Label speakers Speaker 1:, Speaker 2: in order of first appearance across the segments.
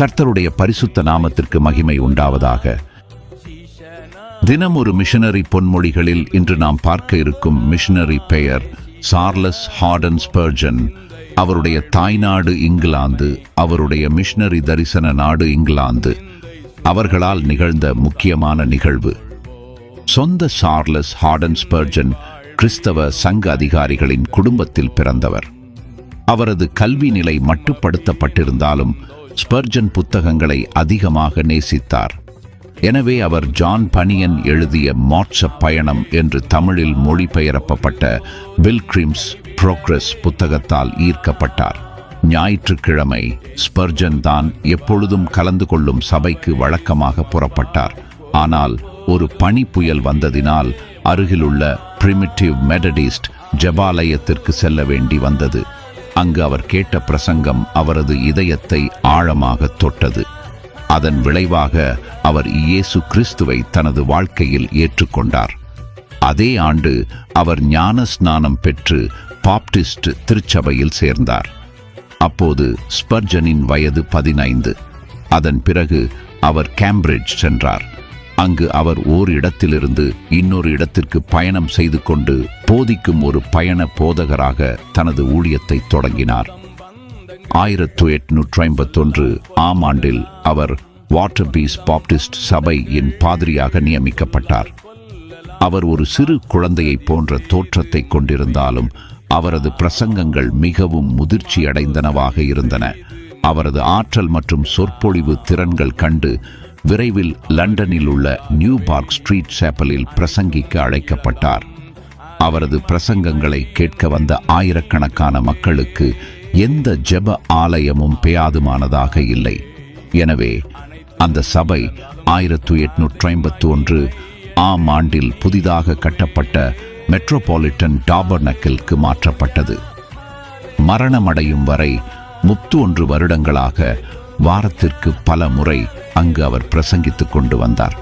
Speaker 1: கர்த்தருடைய பரிசுத்த நாமத்திற்கு மகிமை உண்டாவதாக. தினம் ஒரு மிஷனரி பொன்மொழிகளில் இன்று நாம் பார்க்க இருக்கும் மிஷனரி பெயர் சார்லஸ் ஹார்டன் ஸ்பர்ஜன். அவருடைய தாய்நாடு இங்கிலாந்து அவருடைய மிஷனரி தரிசன நாடு இங்கிலாந்து. அவர்களால் நிகழ்ந்த முக்கியமான நிகழ்வு. சொந்த சார்லஸ் ஹார்டன் ஸ்பர்ஜன் கிறிஸ்தவ சங்க அதிகாரிகளின் குடும்பத்தில் பிறந்தவர். அவரது கல்வி நிலை மட்டுப்படுத்தப்பட்டிருந்தாலும் ஸ்பர்ஜன் புத்தகங்களை அதிகமாக நேசித்தார். எனவே அவர் ஜான் பனியன் எழுதிய மோட்ச பயணம் என்று தமிழில் மொழிபெயர்க்கப்பட்ட பில்கிரிம்ஸ் புரோக்ரஸ் புத்தகத்தால் ஈர்க்கப்பட்டார். ஞாயிற்றுக்கிழமை ஸ்பர்ஜன் தான் எப்பொழுதும் கலந்து கொள்ளும் சபைக்கு வழக்கமாக புறப்பட்டார். ஆனால் ஒரு பனி புயல் வந்ததினால் அருகிலுள்ள பிரிமிட்டிவ் மெடடிஸ்ட் ஜபாலயத்திற்கு செல்ல வேண்டி வந்தது. அங்கு அவர் கேட்ட பிரசங்கம் அவரது இதயத்தை ஆழமாக தொட்டது. அதன் விளைவாக அவர் இயேசு கிறிஸ்துவை தனது வாழ்க்கையில் ஏற்றுக்கொண்டார். அதே ஆண்டு அவர் ஞான ஸ்நானம் பெற்று பாப்டிஸ்ட் திருச்சபையில் சேர்ந்தார். அப்போது ஸ்பர்ஜனின் வயது பதினைந்து. அதன் பிறகு அவர் கேம்பிரிட்ஜ் சென்றார். அங்கு அவர் ஓர் இடத்திலிருந்து இன்னொரு இடத்திற்கு பயணம் செய்து கொண்டு போதிக்கும் ஒரு பயண போதகராக தனது ஊழியத்தை தொடங்கினார். ஆயிரத்து எட்நூற்றி ஐம்பத்தொன்று ஆம் ஆண்டில் அவர் வாட்டர் பீஸ் பாப்டிஸ்ட் சபையின் பாதிரியாக நியமிக்கப்பட்டார். அவர் ஒரு சிறு குழந்தையைப் போன்ற தோற்றத்தை கொண்டிருந்தாலும் அவரது பிரசங்கங்கள் மிகவும் முதிர்ச்சி அடைந்தனவாக இருந்தன. அவரது ஆற்றல் மற்றும் சொற்பொழிவு திறன்கள் கண்டு விரைவில் லண்டனில் உள்ள நியூ பார்க் ஸ்ட்ரீட் சேப்பலில் பிரசங்கிக்க அழைக்கப்பட்டார். அவரது பிரசங்கங்களை கேட்க வந்த ஆயிரக்கணக்கான மக்களுக்கு எந்த ஜெப ஆலயமும் பெயாதுமானதாக இல்லை. எனவே அந்த சபை ஆயிரத்து எட்நூற்றி ஐம்பத்தி ஒன்று ஆம் ஆண்டில் புதிதாக கட்டப்பட்ட மெட்ரோபாலிட்டன் டாபர்னக்கிற்கு மாற்றப்பட்டது. மரணமடையும் வரை முப்பத்து ஒன்று வருடங்களாக வாரத்திற்கு பல முறை அங்கு அவர் பிரசங்கித்துக் கொண்டு வந்தார்.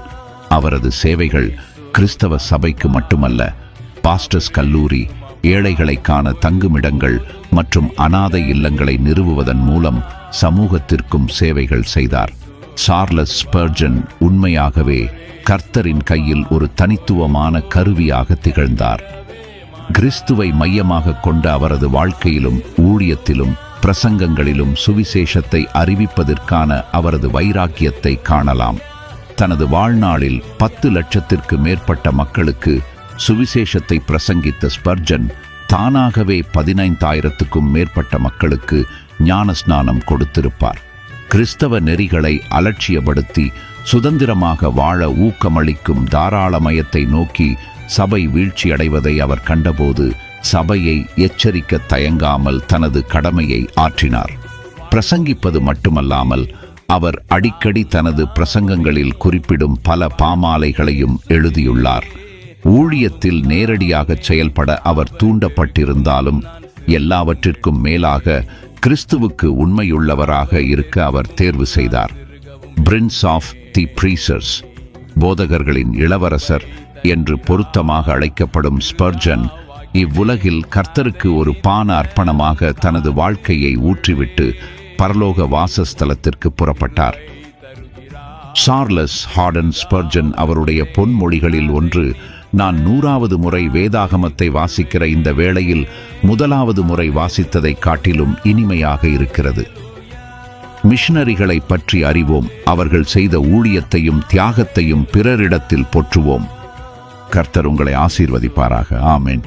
Speaker 1: அவரது சேவைகள் கிறிஸ்தவ சபைக்கு மட்டுமல்ல பாஸ்டர்ஸ் கல்லூரி ஏழைகளை காண தங்குமிடங்கள் மற்றும் அனாதை இல்லங்களை நிறுவுவதன் மூலம் சமூகத்திற்கும் சேவைகள் செய்தார். சார்லஸ் ஸ்பர்ஜன் உண்மையாகவே கர்த்தரின் கையில் ஒரு தனித்துவமான கருவியாக திகழ்ந்தார். கிறிஸ்துவை மையமாக கொண்ட அவரது வாழ்க்கையிலும் ஊழியத்திலும் பிரசங்கங்களிலும் சுவிசேஷத்தை அறிவிப்பதற்கான அவரது வைராக்கியத்தை காணலாம். தனது வாழ்நாளில் பத்து லட்சத்திற்கு மேற்பட்ட மக்களுக்கு சுவிசேஷத்தை பிரசங்கித்த ஸ்பர்ஜன் தானாகவே பதினைந்தாயிரத்துக்கும் மேற்பட்ட மக்களுக்கு ஞானஸ்நானம் கொடுத்திருப்பார். கிறிஸ்தவ நெறிகளை அலட்சியப்படுத்தி சுதந்திரமாக வாழ ஊக்கமளிக்கும் தாராளமயத்தை நோக்கி சபை வீழ்ச்சியடைவதை அவர் கண்டபோது சபையை எச்சரிக்க தயங்காமல் தனது கடமையை ஆற்றினார். பிரசங்கிப்பது மட்டுமல்லாமல் அவர் அடிக்கடி தனது பிரசங்கங்களில் குறிப்பிடும் பல பாமாலைகளையும் எழுதியுள்ளார். ஊழியத்தில் நேரடியாக செயல்பட அவர் தூண்டப்பட்டிருந்தாலும் எல்லாவற்றிற்கும் மேலாக கிறிஸ்துவுக்கு உண்மையுள்ளவராக இருக்க அவர் தேர்வு செய்தார். பிரின்ஸ் ஆஃப் தி ப்ரீசர்ஸ் போதகர்களின் இளவரசர் என்று பொருத்தமாக அழைக்கப்படும் ஸ்பர்ஜன் இவ்வுலகில் கர்த்தருக்கு ஒரு பான அர்ப்பணமாக தனது வாழ்க்கையை ஊற்றிவிட்டு பரலோக வாசஸ்தலத்திற்கு புறப்பட்டார். சார்லஸ் ஹார்டன் ஸ்பர்ஜன் அவருடைய பொன்மொழிகளில் ஒன்று நான் நூறாவது முறை வேதாகமத்தை வாசிக்கிற இந்த வேளையில் முதலாவது முறை வாசித்ததைக் காட்டிலும் இனிமையாக இருக்கிறது. மிஷனரிகளை பற்றி அறிவோம். அவர்கள் செய்த ஊழியத்தையும் தியாகத்தையும் பிறரிடத்தில் போற்றுவோம். கர்த்தர் உங்களை ஆசீர்வதிப்பாராக. ஆமேன்.